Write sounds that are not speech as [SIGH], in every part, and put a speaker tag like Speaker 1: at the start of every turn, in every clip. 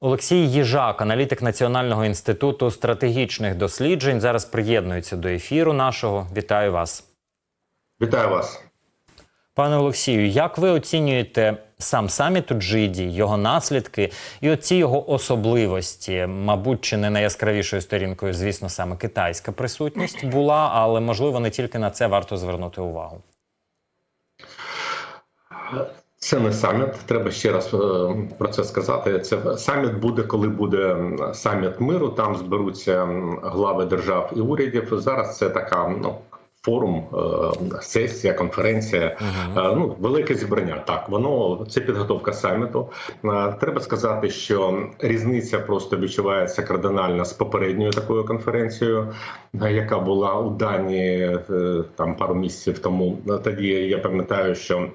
Speaker 1: Олексій Їжак, аналітик Національного інституту стратегічних досліджень, зараз приєднується до ефіру нашого. Вітаю вас,
Speaker 2: Вітаю вас.
Speaker 1: пане Олексію. Як ви оцінюєте сам саміт у Джиді, його наслідки і оці його особливості? Мабуть, чи не найяскравішою сторінкою, звісно, саме китайська присутність була, але можливо не тільки на це варто звернути увагу.
Speaker 2: Це не саміт. Треба ще раз е, про це сказати. Це саміт буде, коли буде саміт миру. Там зберуться глави держав і урядів. Зараз це така ну. Форум, е, сесія, конференція, е, ну велике зібрання. Так, воно це підготовка саміту. Треба сказати, що різниця просто відчувається кардинальна з попередньою такою конференцією, яка була у Данії там пару місяців тому. Тоді я пам'ятаю, що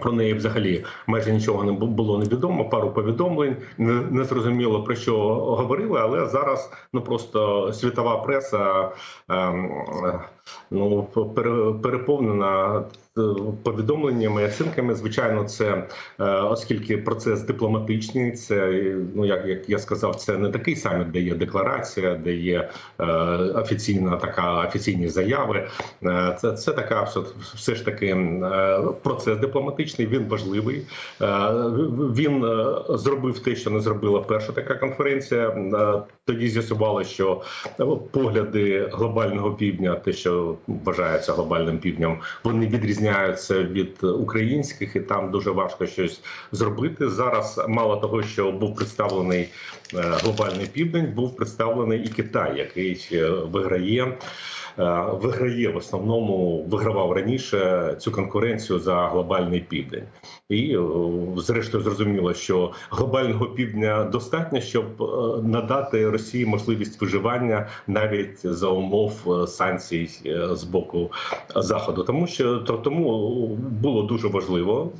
Speaker 2: про неї взагалі майже нічого не було невідомо. Пару повідомлень не, зрозуміло про що говорили, але зараз ну просто світова преса ем, ну пере- переповнена повідомленнями, оцінками. Звичайно, це е, оскільки процес дипломатичний. Це ну як, як я сказав, це не такий саміт, де є декларація, де є е, офіційна така офіційні заяви. Е, Це, це така все, ж таки е, процес дипломатичний. Він важливий. Він зробив те, що не зробила перша така конференція. Тоді з'ясувало, що погляди глобального півдня, те, що вважається глобальним півднем, вони відрізняються від українських, і там дуже важко щось зробити. Зараз мало того, що був представлений е, глобальний південь, був представлений і Китай, який виграє. е, Виграє в основному вигравав раніше цю конкуренцію за глобальний південь, і е, зрештою зрозуміло, що глобального півдня достатньо, щоб е, надати Росії можливість виживання навіть за умов е, санкцій з боку заходу, тому що то тому було дуже важливо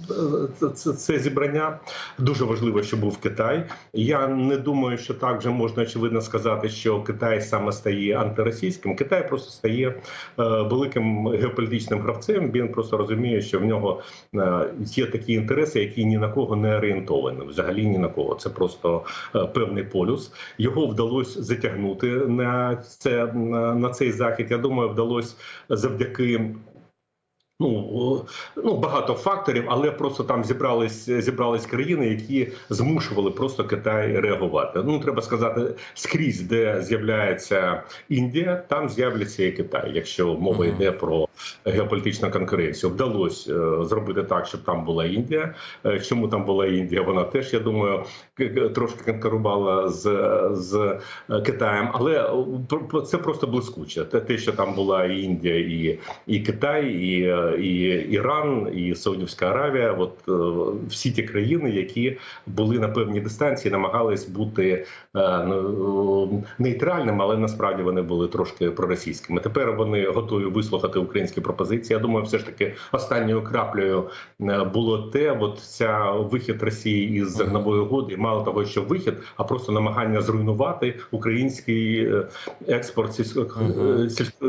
Speaker 2: це, це, зібрання. Дуже важливо, що був Китай. Я не думаю, що так вже можна очевидно сказати, що Китай саме стає антиросійським. Китай просто стає великим геополітичним гравцем. Він просто розуміє, що в нього є такі інтереси, які ні на кого не орієнтовані. Взагалі ні на кого. Це просто е, певний полюс. Його вдалося затягнути на це на, на цей захід. Я думаю, вдалося завдяки. Ну, ну багато факторів, але просто там зібрались зібрались країни, які змушували просто Китай реагувати. Ну треба сказати, скрізь, де з'являється Індія, там з'являться і Китай. Якщо мова йде про геополітичну конкуренцію, вдалося е, зробити так, щоб там була Індія. Е, Чому там була Індія? Вона теж я думаю трошки конкурувала з, з е, Китаєм, але це просто блискуче. Те, що там була і Індія, і, і Китай, і, і Іран, і Саудівська Аравія. От е, всі ті країни, які були на певній дистанції, намагались бути е, ну, нейтральними, але насправді вони були трошки проросійськими. Тепер вони готові вислухати українські пропозиції. Я думаю, все ж таки останньою краплею е, було те, от ця вихід Росії із зернової угоди, мало того, що вихід, а просто намагання зруйнувати український експорт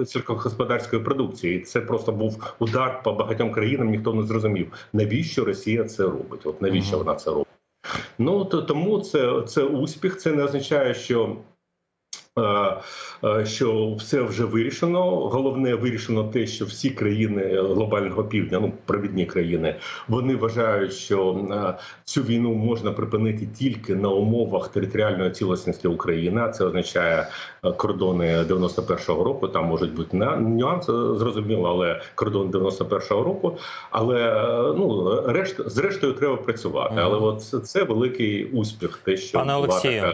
Speaker 2: сільськогосподарської продукції. Це просто був удар по багатьом країнам. Ніхто не зрозумів, навіщо Росія це робить. От навіщо вона це робить? Ну то тому це, це успіх. Це не означає, що. Е, е, Що все вже вирішено. Головне вирішено те, що всі країни глобального півдня, ну провідні країни, вони вважають, що е, цю війну можна припинити тільки на умовах територіальної цілісності України. А це означає кордони 91-го року. Там можуть бути на нюанси, зрозуміло, але кордон 91-го року. Але ну решт, зрештою, треба працювати. Але от це, великий успіх. Те, що
Speaker 1: Пане Олексію,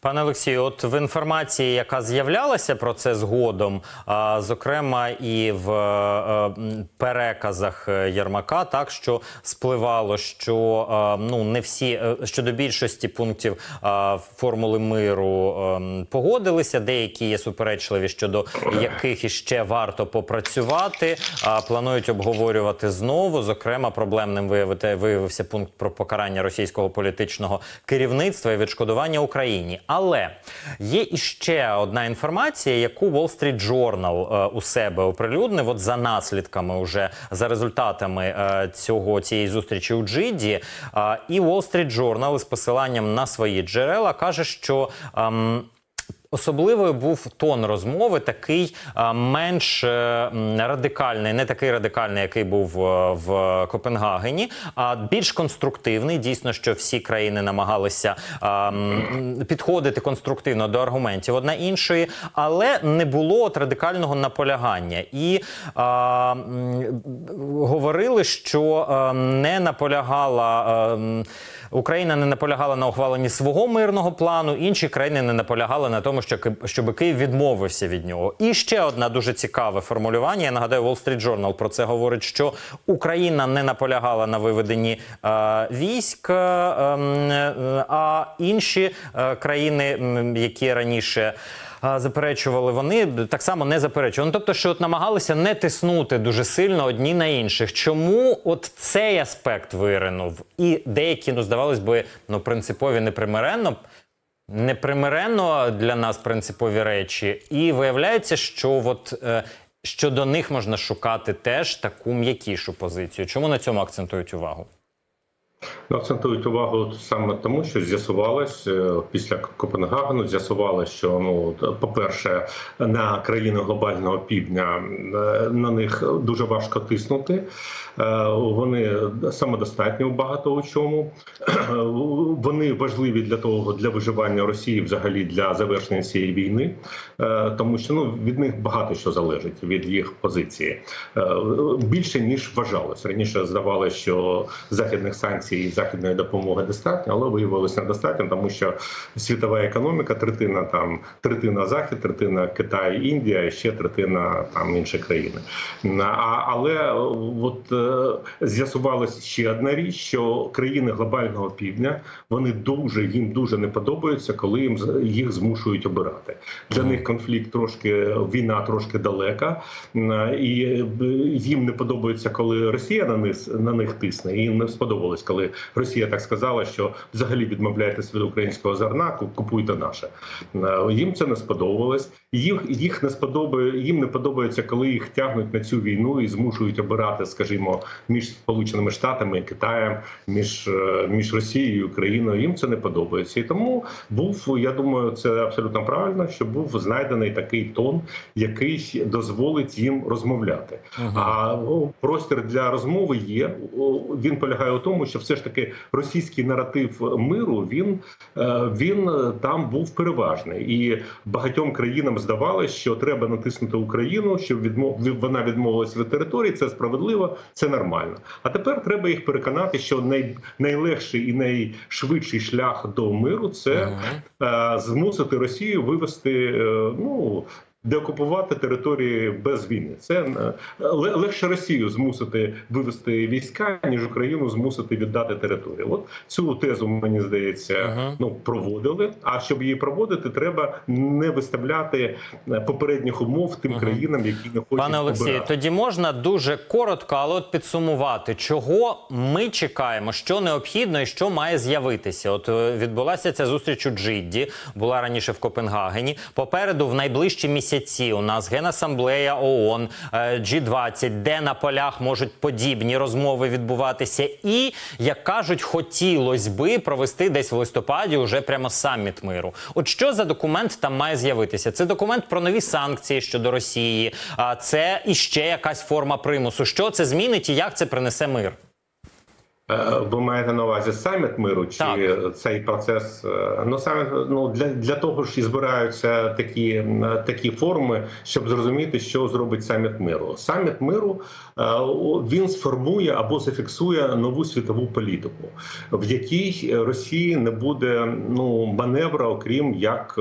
Speaker 1: Пане Олексію, от в інформації, яка з'являлася про це згодом, а, зокрема і в е, переказах е, Єрмака, так що спливало, що е, ну не всі е, щодо більшості пунктів е, формули миру е, погодилися. Деякі є суперечливі щодо яких іще варто попрацювати. А планують обговорювати знову. Зокрема, проблемним виявити виявився пункт про покарання російського політичного керівництва і відшкодування Україні. Україні. Але є іще одна інформація, яку Wall Street Journal е, у себе оприлюднив. От за наслідками, уже за результатами е, цього цієї зустрічі у Джиді. Е, і Wall Street Journal з посиланням на свої джерела каже, що. Особливою був тон розмови, такий менш е, радикальний, не такий радикальний, який був е, в Копенгагені, а більш конструктивний. Дійсно, що всі країни намагалися підходити конструктивно до аргументів одна іншої, але не було от радикального наполягання. І а, говорили, що не наполягала. а, Україна не наполягала на ухваленні свого мирного плану, інші країни не наполягали на тому, що щоб Київ відмовився від нього. І ще одне дуже цікаве формулювання. Я нагадаю, Wall Street Journal про це говорить, що Україна не наполягала на виведенні е, військ, е, ем, е, а інші е, країни, які раніше. Заперечували вони так само не заперечували. Ну, тобто, що от намагалися не тиснути дуже сильно одні на інших. Чому от цей аспект виринув? І деякі, ну здавалось би, ну принципові непримиренно, непримиренно для нас принципові речі. І виявляється, що от е, що до них можна шукати теж таку м'якішу позицію. Чому на цьому акцентують увагу?
Speaker 2: Ну, Акцентують увагу саме тому, що з'ясувалось е, після Копенгагену, з'ясувалось, що ну по-перше, на країни глобального півдня е, на них дуже важко тиснути. Е, Вони самодостатні багато у чому. [CLEARS THROAT] Вони важливі для того для виживання Росії, взагалі для завершення цієї війни, тому що ну від них багато що залежить від їх позиції більше ніж вважалось раніше. Здавалося, що західних санкцій і західної допомоги достатньо, але виявилося недостатньо, тому що світова економіка третина там третина захід, третина Китай, Індія, і ще третина там інші країни. А, але от е, з'ясувалася ще одна річ, що країни глобального півдня вони дуже їм дуже не подобаються, коли їм їх змушують обирати. Для них конфлікт трошки війна трошки далека, і е, їм не подобається, коли Росія на них на них тисне. І їм не сподобалось, коли Росія так сказала, що взагалі відмовляйтесь від українського зерна, купуйте наше. Е, Їм це не сподобалось. Їх їх не сподобає, їм не подобається, коли їх тягнуть на цю війну і змушують обирати, скажімо, між Сполученими Штатами і Китаєм, між, е, між Росією і Україною. Їм це не подобається. І тому був, я думаю, це абсолютно правильно, що був знайдений такий тон, який дозволить їм розмовляти. А простір для розмови є. Він полягає у тому, що все ж таки російський наратив миру він, е, він е, там був переважний, і багатьом країнам здавалося, що треба натиснути Україну, щоб відмов... вона відмовилась від території. Це справедливо, це нормально. А тепер треба їх переконати, що най... найлегший і найшвидший шлях до миру це е, змусити Росію вивести ну. Деокупувати території без війни це е, легше Росію змусити вивести війська, ніж Україну змусити віддати територію. От цю тезу мені здається,
Speaker 1: Мгм.
Speaker 2: ну проводили. А щоб її проводити, треба не виставляти е, попередніх умов тим
Speaker 1: Мгм.
Speaker 2: країнам, які не хочуть
Speaker 1: Пане Олексію,
Speaker 2: обирати.
Speaker 1: тоді можна дуже коротко, але от підсумувати, чого ми чекаємо, що необхідно і що має з'явитися. От е, відбулася ця зустріч у Джидді, була раніше в Копенгагені. Попереду в найближчі місяці у нас Генасамблея ООН, е, G20, де на полях можуть подібні розмови відбуватися. І як кажуть, хотілось би провести десь в листопаді уже прямо саміт миру. От що за документ там має з'явитися? Це документ про нові санкції щодо Росії, а це іще якась форма примусу. Що це змінить і як це принесе мир?
Speaker 2: Е, Ви маєте на увазі саміт миру чи
Speaker 1: Так.
Speaker 2: цей процес? Е, Ну саміт ну для, для того ж і збираються такі, такі форми, щоб зрозуміти, що зробить саміт миру. Саміт миру е, він сформує або зафіксує нову світову політику, в якій Росії не буде ну маневра, окрім як,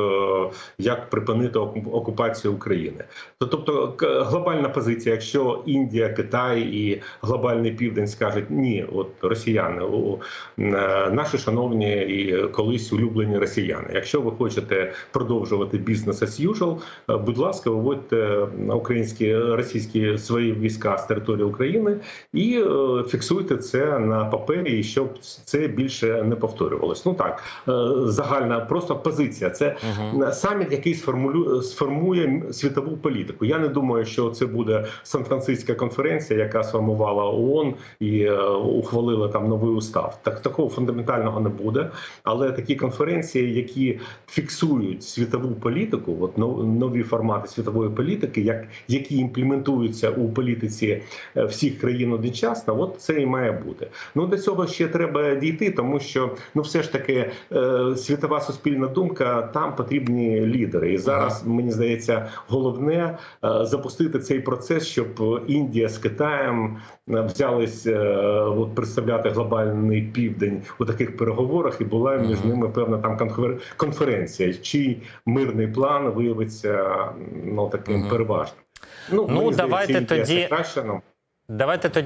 Speaker 2: як припинити оку- окупацію України. То- Тобто глобальна позиція, якщо Індія, Китай і глобальний південь скажуть ні, от росіяни, у е, наші шановні і колись улюблені росіяни. Якщо ви хочете продовжувати бізнес as usual, е, будь ласка, виводьте українські російські свої війська з території України і е, фіксуйте це на папері, щоб це більше не повторювалось. Ну так загальна просто позиція. Це саміт, який сформулює сформує світову політику. Я не думаю, що це буде Сан-Франциська конференція, яка сформувала ООН і е, ухвалила там новий устав. Так такого фундаментального не буде. Але такі конференції, які фіксують світову політику, от нові формати світової політики, як які імплементуються у політиці е, всіх країн одночасно, от це і має бути. Ну до цього ще треба дійти, тому що ну все ж таки е, світова суспільна думка там потрібні лідери. І зараз мені здається, головне е, запустити цей процес, щоб Індія з Китаєм взялись от, представляти глобальний південь у таких переговорах, і була між ними певна там конференція, чий мирний план виявиться ну таким переважним.
Speaker 1: Ну,
Speaker 2: ну здається,
Speaker 1: давайте тоді-
Speaker 2: краще нам.
Speaker 1: Давайте тоді.